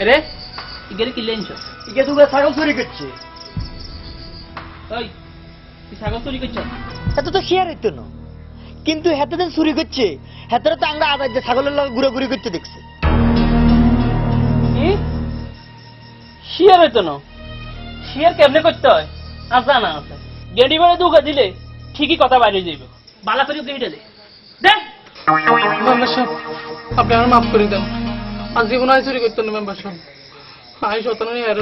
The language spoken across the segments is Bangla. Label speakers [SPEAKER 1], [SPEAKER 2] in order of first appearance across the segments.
[SPEAKER 1] ইগেরে আনছ
[SPEAKER 2] ইকে দুগে ছাগল চুরি করছে।
[SPEAKER 1] ওই তুই ছাগল চুরি করছ?
[SPEAKER 2] এত তো শিয়ার হইতো না। কিন্তু হেতে যে চুরি করছে হেতারে তো আমরা আদার যে ছাগলের লগে ঘুরে করতে দেখছি।
[SPEAKER 1] কি? শিয়ার হইতো না। শিয়ার কেমনে করতে হয়? আর জানা আছে। গেডি বেড়ে দুগা দিলে ঠিকই কথা বাইরে যাইব। বালা করে হিটে দে। দেখ
[SPEAKER 3] আপনি আমার মাফ করে দেন। আয় চুরি করতেন না মেম্বার সাহেব আমি শতানো নিয়ে এর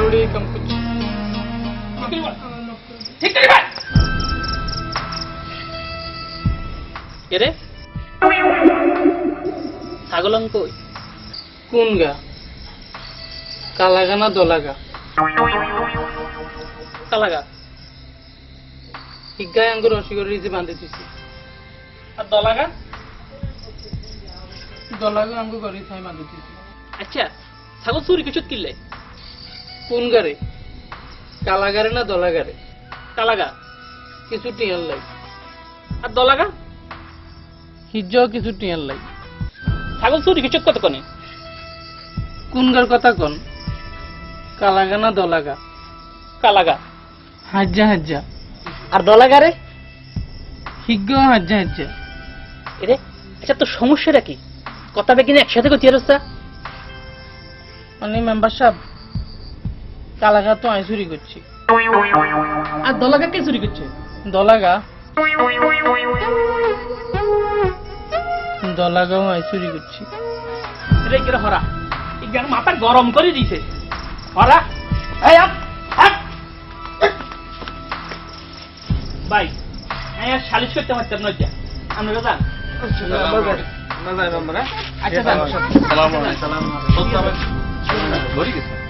[SPEAKER 1] করে ছাগল কই?
[SPEAKER 3] কোন গা? কালাগা না দলাগা
[SPEAKER 1] কালাগা
[SPEAKER 3] হিগায় আঙ্গুর রসিকর রিজে বাঁধে দিছি।
[SPEAKER 1] আর দলাগা
[SPEAKER 3] দলাগা আঙ্গুর গড়ি থাই বাঁধে দিছি।
[SPEAKER 1] আচ্ছা ছাগল চুরি কিছু কিনলে?
[SPEAKER 3] কোন গারে কালাগারে না দলাগারে?
[SPEAKER 1] কালাগা।
[SPEAKER 3] কিছু টিয়ার লাই
[SPEAKER 1] আর দলাগা?
[SPEAKER 3] হিজ্জাও কিছু টিয়ার লাই
[SPEAKER 1] ছাগল চুরি কিছু কত কনে?
[SPEAKER 3] কোন গার কথা কন। কালাগা না দলাগা?
[SPEAKER 1] কালাগা।
[SPEAKER 3] হাজ্জা হাজ্জা।
[SPEAKER 2] আর দলাগারে?
[SPEAKER 3] হিজ্জাও হাজ্জা হাজ্জা।
[SPEAKER 1] এরে আচ্ছা তোর সমস্যাটা কি? কথা বেকিনে একসাথে করতে
[SPEAKER 3] মানে মেম্বার সাহেব কালাগা তো আয় চুরি করছি।
[SPEAKER 1] আর দলাগা কে চুরি করছে?
[SPEAKER 3] দলাগা? দলাগাও আয় চুরি করছি।
[SPEAKER 1] রে কেরে হরা? এই মাথা গরম করে দিছে। হরা? এই আপ ভাই আমি আর সালিশ করতে পারতাম না যা আমরা যান আচ্ছা যান।
[SPEAKER 4] সালাম আলাইকুম। 아, 머리겠어.